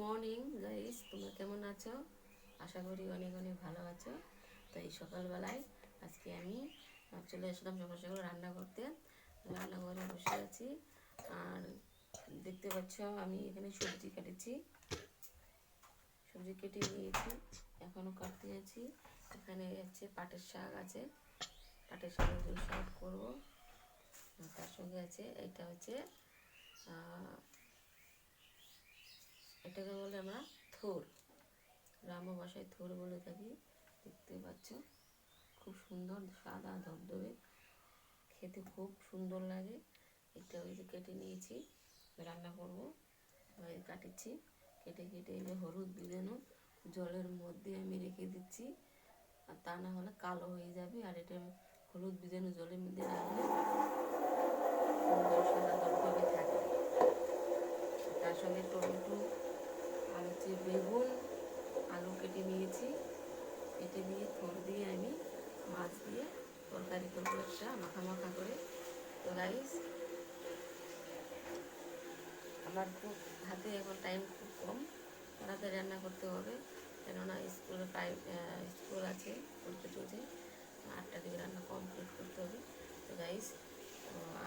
Morning guys তোমরা কেমন আছো? আশা করি অনেক অনেক ভালো আছো। তো এই সকালবেলায় আজকে আমি চলে আসলাম সকাল সকাল রান্না করতে। রান্নাঘরে বসে আছি। আর দেখতে পাচ্ছ, আমি এখানে সবজি কেটেছি। সবজি কেটে নিয়েছি। এখনও কাটতে আছি। এখানে হচ্ছে পাটের শাক আছে। পাটের জন্য শাক করব। তার সঙ্গে আছে, এটা হচ্ছে এটাকে বলে আমরা থোর। গ্রাম্য ভাষায় থোর বলে থাকি। দেখতে পাচ্ছ, খুব সুন্দর সাদা ধবধবে। খেতে খুব সুন্দর লাগে। এটা ওই যে কেটে নিয়েছি, রান্না করব। কাটেছি কেটে কেটে এই যে হলুদ বিজানো জলের মধ্যে আমি রেখে দিচ্ছি। আর তা না হলে কালো হয়ে যাবে। আর এটা হলুদ বিজানো জলের মধ্যে রাখলে সুন্দর সাদা ধবধবে থাকে তার সঙ্গে টমেটো আর হচ্ছে বেগুন আলু কেটে নিয়েছি কেটে নিয়ে থোর দিয়ে আমি মাছ দিয়ে তরকারি করব একটা, মাখা মাখা করে। তো রাইস আমার খুব হাতে এখন টাইম খুব কম। তাড়াতাড়ি রান্না করতে হবে। কেননা স্কুলের টাইম স্কুল আছে পড়তে চলছে। আটটা দিকে রান্না কমপ্লিট করতে হবে। তো গাইস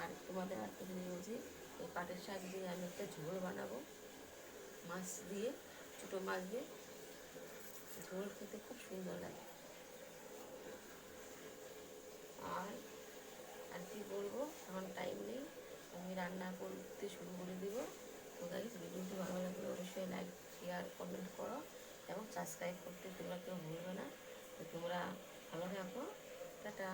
আর তোমাদের আর কিছু বলছি। এই পাটের শাক দিয়ে আমি একটা ঝোল বানাবো। মাছ দিয়ে, ছোটো মাছ দিয়ে। ঝোল খেতে খুব সুন্দর লাগে আর আর কি বলব এখন টাইম নেই আমি রান্না করতে শুরু করে দেব। তো গাইজ ভিডিওটি ভালো লাগলে অবশ্যই লাইক শেয়ার কমেন্ট করো এবং সাবস্ক্রাইব করতে তোমরা কেউ ভুলবে না। তো তোমরা ভালো থাকো। টাটা।